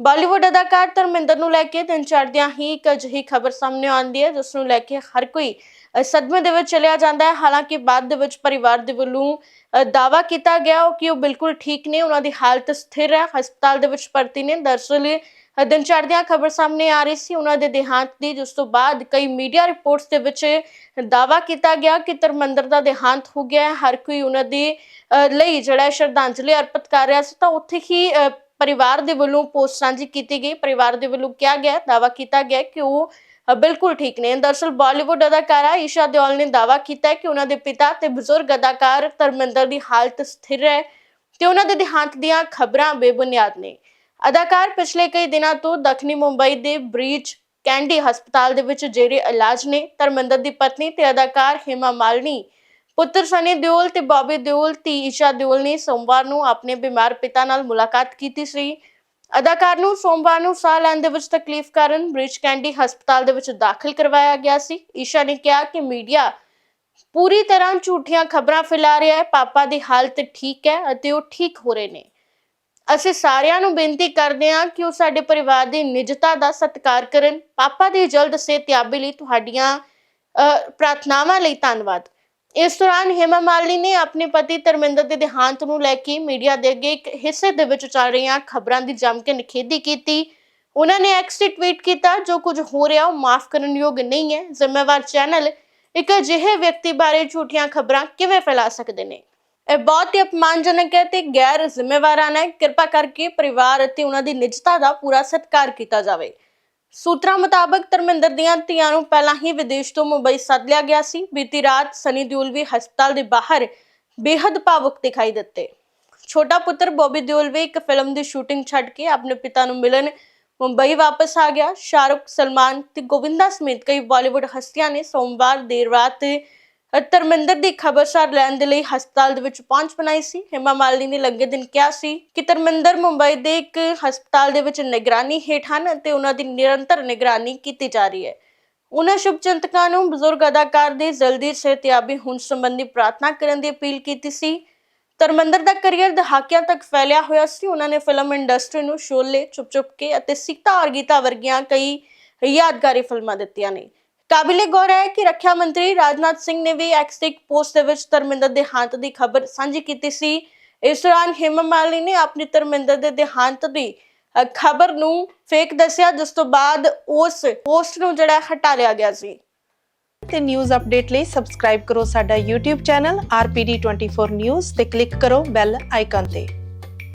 ਬਾਲੀਵੁੱਡ ਅਦਾਕਾਰ ਧਰਮਿੰਦਰ ਨੂੰ ਲੈ ਕੇ ਦਿਨ ਚੜ੍ਹਦਿਆਂ ਹੀ ਇੱਕ ਅਜਿਹੀ ਖਬਰ ਸਾਹਮਣੇ ਆਉਂਦੀ ਹੈ ਜਿਸ ਨੂੰ ਲੈ ਕੇ ਹਰ ਕੋਈ ਸਦਮੇ ਦੇ ਵਿੱਚ ਚਲਿਆ ਜਾਂਦਾ ਹੈ। ਹਾਲਾਂਕਿ ਬਾਅਦ ਦੇ ਵਿੱਚ ਪਰਿਵਾਰ ਦੇ ਵੱਲੋਂ ਅ, ਦਾਅਵਾ ਕੀਤਾ ਗਿਆ ਕਿ ਉਹ ਬਿਲਕੁਲ ਠੀਕ ਨੇ ਉਹਨਾਂ ਦੀ ਹਾਲਤ ਸਥਿਰ ਹੈ ਹਸਪਤਾਲ ਦੇ ਵਿੱਚ ਭਰਤੀ ਨੇ। ਦਰਅਸਲ ਦਿਨ ਚੜ੍ਹਦਿਆਂ ਖਬਰ ਸਾਹਮਣੇ ਆ ਰਹੀ ਸੀ ਉਹਨਾਂ ਦੇ ਦੇਹਾਂਤ ਦੀ ਜਿਸ ਤੋਂ ਬਾਅਦ ਕਈ ਮੀਡੀਆ ਰਿਪੋਰਟਸ ਦੇ ਵਿੱਚ ਦਾਅਵਾ ਕੀਤਾ ਗਿਆ ਕਿ ਧਰਮਿੰਦਰ ਦਾ ਦੇਹਾਂਤ ਹੋ ਗਿਆ ਹੈ। ਹਰ ਕੋਈ ਉਹਨਾਂ ਦੀ ਲਈ ਜਿਹੜਾ ਸ਼ਰਧਾਂਜਲੀ ਅਰਪਿਤ ਕਰ ਰਿਹਾ ਸੀ ਤਾਂ ਉੱਥੇ ਹੀ ਪਰਿਵਾਰ ਦੇ ਵੱਲੋਂ ਪੋਸਟ ਸਾਂਝੀ ਕੀਤੀ ਗਈ। ਪਰਿਵਾਰ ਦੇ ਵੱਲੋਂ ਕਿਹਾ ਗਿਆ, ਦਾਅਵਾ ਕੀਤਾ ਗਿਆ ਕਿ ਉਹ ਬਿਲਕੁਲ ਠੀਕ ਨੇ। ਦਰਅਸਲ ਬਾਲੀਵੁੱਡ ਅਦਾਕਾਰਾ ਈਸ਼ਾ ਦਿਓਲ ਨੇ ਦਾਅਵਾ ਕੀਤਾ ਕਿ ਉਹਨਾਂ ਦੇ ਪਿਤਾ ਤੇ ਬਜ਼ੁਰਗ ਅਦਾਕਾਰ ਧਰਮਿੰਦਰ ਦੀ ਹਾਲਤ ਸਥਿਰ ਹੈ ਤੇ ਉਹਨਾਂ ਦੇ ਦੇਹਾਂਤ ਦੀਆਂ ਖਬਰਾਂ ਬੇਬੁਨਿਆਦ ਨੇ। ਅਦਾਕਾਰ ਪਿਛਲੇ ਕਈ ਦਿਨਾਂ ਤੋਂ ਦੱਖਣੀ ਮੁੰਬਈ ਦੇ ਬ੍ਰੀਚ ਕੈਂਡੀ ਹਸਪਤਾਲ ਦੇ ਵਿੱਚ ਜੇਰੇ ਇਲਾਜ ਨੇ। ਧਰਮਿੰਦਰ ਦੀ ਪਤਨੀ ਤੇ ਅਦਾਕਾਰ ਹਿਮਾ ਮਾਲਨੀ ਪੁੱਤਰ ਸਨੀ ਦਿਓਲ ਤੇ ਬੌਬੀ ਦਿਓਲ ਧੀ ਈਸ਼ਾ ਦਿਓਲ ਨੇ ਸੋਮਵਾਰ ਨੂੰ ਆਪਣੇ ਬਿਮਾਰ ਪਿਤਾ ਨਾਲ ਮੁਲਾਕਾਤ ਕੀਤੀ ਸੀ। ਅਦਾਕਾਰ ਨੂੰ ਸੋਮਵਾਰ ਨੂੰ ਸਾਹ ਲੈਣ ਦੇ ਵਿੱਚ ਤਕਲੀਫ ਕਾਰਨ ਬ੍ਰਿਜ ਕੈਂਡੀ ਹਸਪਤਾਲ ਦੇ ਵਿੱਚ ਦਾਖਲ ਕਰਵਾਇਆ ਗਿਆ ਸੀ। ਈਸ਼ਾ ਨੇ ਕਿਹਾ ਕਿ ਮੀਡੀਆ ਪੂਰੀ ਤਰ੍ਹਾਂ ਝੂਠੀਆਂ ਖਬਰਾਂ ਫੈਲਾ ਰਿਹਾ ਹੈ ਪਾਪਾ ਦੀ ਹਾਲਤ ਠੀਕ ਹੈ ਅਤੇ ਉਹ ਠੀਕ ਹੋ ਰਹੇ ਨੇ। ਅਸੀਂ ਸਾਰਿਆਂ ਨੂੰ ਬੇਨਤੀ ਕਰਦੇ ਹਾਂ ਕਿ ਉਹ ਸਾਡੇ ਪਰਿਵਾਰ ਦੀ ਨਿਜਤਾ ਦਾ ਸਤਿਕਾਰ ਕਰਨ। ਪਾਪਾ ਦੀ ਜਲਦ ਸਿਹਤਯਾਬੀ ਲਈ ਤੁਹਾਡੀਆਂ ਅ, ਪ੍ਰਾਰਥਨਾਵਾਂ ਲਈ ਧੰਨਵਾਦ। ਇਸ ਦੌਰਾਨ ਹਿਮਾ ਮਾਲਿਨੀ ਨੇ ਆਪਣੇ ਪਤੀ ਧਰਮਿੰਦਰ ਦੇ ਦੇਹਾਂਤ ਨੂੰ ਲੈ ਕੇ ਮੀਡੀਆ ਦੇ ਅੱਗੇ ਇੱਕ ਹਿੱਸੇ ਦੇ ਵਿੱਚ ਚੱਲ ਰਹੀਆਂ ਖਬਰਾਂ ਦੀ ਜੰਮ ਕੇ ਨਿਖੇਧੀ ਕੀਤੀ। ਉਹਨਾਂ ਨੇ ਐਕਸ ਤੇ ਟਵੀਟ ਕੀਤਾ, ਜੋ ਕੁਝ ਹੋ ਰਿਹਾ ਉਹ ਮਾਫ ਕਰਨ ਯੋਗ ਨਹੀਂ ਹੈ। ਜ਼ਿੰਮੇਵਾਰ ਚੈਨਲ ਇੱਕ ਅਜਿਹੇ ਵਿਅਕਤੀ ਬਾਰੇ ਝੂਠੀਆਂ ਖਬਰਾਂ ਕਿਵੇਂ ਫੈਲਾ ਸਕਦੇ ਨੇ? ਇਹ ਬਹੁਤ ਹੀ ਅਪਮਾਨਜਨਕ ਹੈ ਤੇ ਗੈਰ ਜ਼ਿੰਮੇਵਾਰਾਨਾ ਹੈ। ਕਿਰਪਾ ਕਰਕੇ ਪਰਿਵਾਰ ਅਤੇ ਉਹਨਾਂ ਦੀ ਨਿਜਤਾ ਦਾ ਪੂਰਾ ਸਤਿਕਾਰ ਕੀਤਾ ਜਾਵੇ। ਸੂਤਰਾਂ ਮੁਤਾਬਕ ਧਰਮਿੰਦਰ ਦੀਆਂ ਧੀਆਂ ਨੂੰ ਪਹਿਲਾਂ ਹੀ ਵਿਦੇਸ਼ ਤੋਂ ਮੁੰਬਈ ਸੱਦ ਲਿਆ ਗਿਆ ਸੀ। ਬੀਤੀ ਰਾਤ ਸਨੀ ਦਿਓਲ ਵੀ ਹਸਪਤਾਲ ਦੇ ਬਾਹਰ ਬੇਹੱਦ ਭਾਵੁਕ ਦਿਖਾਈ ਦਿੱਤੇ। ਛੋਟਾ ਪੁੱਤਰ ਬੋਬੀ ਦਿਓਲ ਵੀ ਇੱਕ ਫਿਲਮ ਦੀ ਸ਼ੂਟਿੰਗ ਛੱਡ ਕੇ ਆਪਣੇ ਪਿਤਾ ਨੂੰ ਮਿਲਣ ਮੁੰਬਈ ਵਾਪਸ ਆ ਗਿਆ। ਸ਼ਾਹਰੁਖ, ਸਲਮਾਨ ਤੇ ਗੋਵਿੰਦਾ ਸਮੇਤ ਕਈ ਬਾਲੀਵੁੱਡ ਹਸਤੀਆਂ ਨੇ ਸੋਮਵਾਰ ਦੇਰ ਰਾਤ ਧਰਮਿੰਦਰ ਦੀ ਖਬਰਸਾਰ ਲੈਣ ਦੇ ਲਈ ਹਸਪਤਾਲ ਦੇ ਵਿੱਚ ਪਹੁੰਚ ਬਣਾਈ ਸੀ। ਹਿਮਾ ਮਾਲਨੀ ਨੇ ਲੰਗੇ ਦਿਨ ਕਿਹਾ ਸੀ ਕਿ ਧਰਮਿੰਦਰ ਮੁੰਬਈ ਦੇ ਇੱਕ ਹਸਪਤਾਲ ਦੇ ਵਿੱਚ ਨਿਗਰਾਨੀ ਹੇਠ ਹਨ ਅਤੇ ਉਹਨਾਂ ਦੀ ਨਿਰੰਤਰ ਨਿਗਰਾਨੀ ਕੀਤੀ ਜਾ ਰਹੀ ਹੈ। ਉਹਨਾਂ ਸ਼ੁਭਚਿੰਤਕਾਂ ਨੂੰ ਬਜ਼ੁਰਗ ਅਦਾਕਾਰ ਦੀ ਜਲਦੀ ਸਿਹਤਯਾਬੀ ਹੋਣ ਸੰਬੰਧੀ ਪ੍ਰਾਰਥਨਾ ਕਰਨ ਦੀ ਅਪੀਲ ਕੀਤੀ ਸੀ। ਧਰਮਿੰਦਰ ਦਾ ਕੈਰੀਅਰ ਦਹਾਕਿਆਂ ਤੱਕ ਫੈਲਿਆ ਹੋਇਆ ਸੀ। ਉਹਨਾਂ ਨੇ ਫਿਲਮ ਇੰਡਸਟਰੀ ਨੂੰ ਸ਼ੋਲੇ ਚੁੱਪ ਚੁੱਪ ਕੇ ਅਤੇ ਸੀਤਾ ਔਰ ਗੀਤਾ ਵਰਗੀਆਂ ਕਈ ਯਾਦਗਾਰੀ ਫਿਲਮਾਂ ਦਿੱਤੀਆਂ ਨੇ। ਕਾਬਿਲੇ ਗੌਰ ਹੈ ਕਿ ਰੱਖਿਆ ਮੰਤਰੀ ਰਾਜਨਾਥ ਸਿੰਘ ਨੇ ਵੀ ਐਕਸ ਇੱਕ ਪੋਸਟ ਦੇ ਵਿੱਚ ਧਰਮਿੰਦਰ ਦੇ ਦੇਹਾਂਤ ਦੀ ਖਬਰ ਸਾਂਝੀ ਕੀਤੀ ਸੀ। ਇਸ ਦੌਰਾਨ ਹਿਮਾ ਮਾਲੀ ਨੇ ਆਪਣੀ ਧਰਮਿੰਦਰ ਦੇ ਦੇਹਾਂਤ ਦੀ ਖਬਰ ਨੂੰ ਫੇਕ ਦੱਸਿਆ, ਜਿਸ ਤੋਂ ਬਾਅਦ ਉਸ ਪੋਸਟ ਨੂੰ ਜਿਹੜਾ ਹੈ ਹਟਾ ਲਿਆ ਗਿਆ ਸੀ। ਤੇ ਨਿਊਜ਼ ਅਪਡੇਟ ਲਈ ਸਬਸਕ੍ਰਾਈਬ ਕਰੋ ਸਾਡਾ YouTube ਚੈਨਲ RPD24 News ਤੇ ਕਲਿੱਕ ਕਰੋ ਬੈਲ ਆਈਕਨ ਤੇ।